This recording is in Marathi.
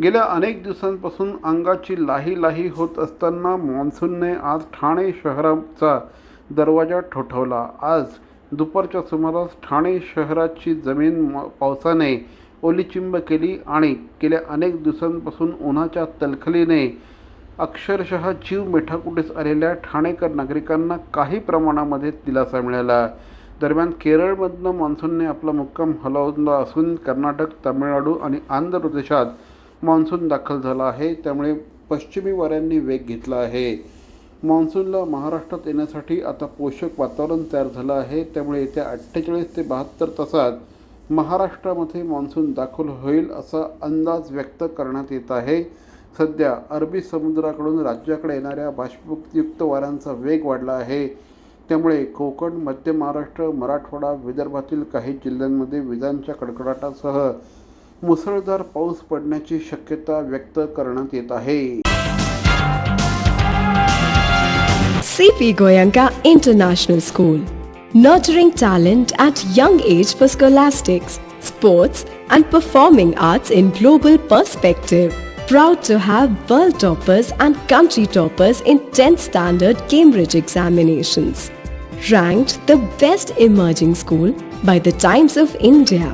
गेल्या अनेक दिवसांपासून अंगाची लाही लाही होत असताना मान्सूनने आज ठाणे शहराचा दरवाजा ठोठवला. आज दुपारच्या सुमारास ठाणे शहराची जमीन म- पावसाने ओलीचिंब केली आणि गेल्या अनेक दिवसांपासून उन्हाच्या तलखलीने अक्षरशः जीव मिठाकुटीस आलेल्या ठाणेकर नागरिकांना काही प्रमाणामध्ये दिलासा मिळाला. दरम्यान केरळमधनं मान्सूनने आपला मुक्काम हलवला असून कर्नाटक तामिळनाडू आणि आंध्र प्रदेशात मान्सून दाखल झाला आहे. त्यामुळे पश्चिमी वाऱ्यांनी वेग घेतला आहे. मान्सूनला महाराष्ट्रात येण्यासाठी आता पोषक वातावरण तयार झालं आहे. त्यामुळे येत्या अठ्ठेचाळीस ते बहात्तर तासात महाराष्ट्रामध्ये मान्सून दाखल होईल असा अंदाज व्यक्त करण्यात येत आहे. सध्या अरबी समुद्राकडून राज्याकडे येणाऱ्या बाष्पयुक्त वाऱ्यांचा वेग वाढला आहे. त्यामुळे कोकण मध्य महाराष्ट्र मराठवाडा विदर्भातील काही जिल्ह्यांमध्ये विजांच्या कडकडाटासह मुसळधार पाऊस पडण्याची शक्यता व्यक्त करण्यात येत आहे CP Goyanka International School. Nurturing talent at young age for scholastics, sports, and performing arts in global perspective. Proud to have world toppers and country toppers in 10th standard Cambridge examinations. Ranked the best emerging school by the Times of India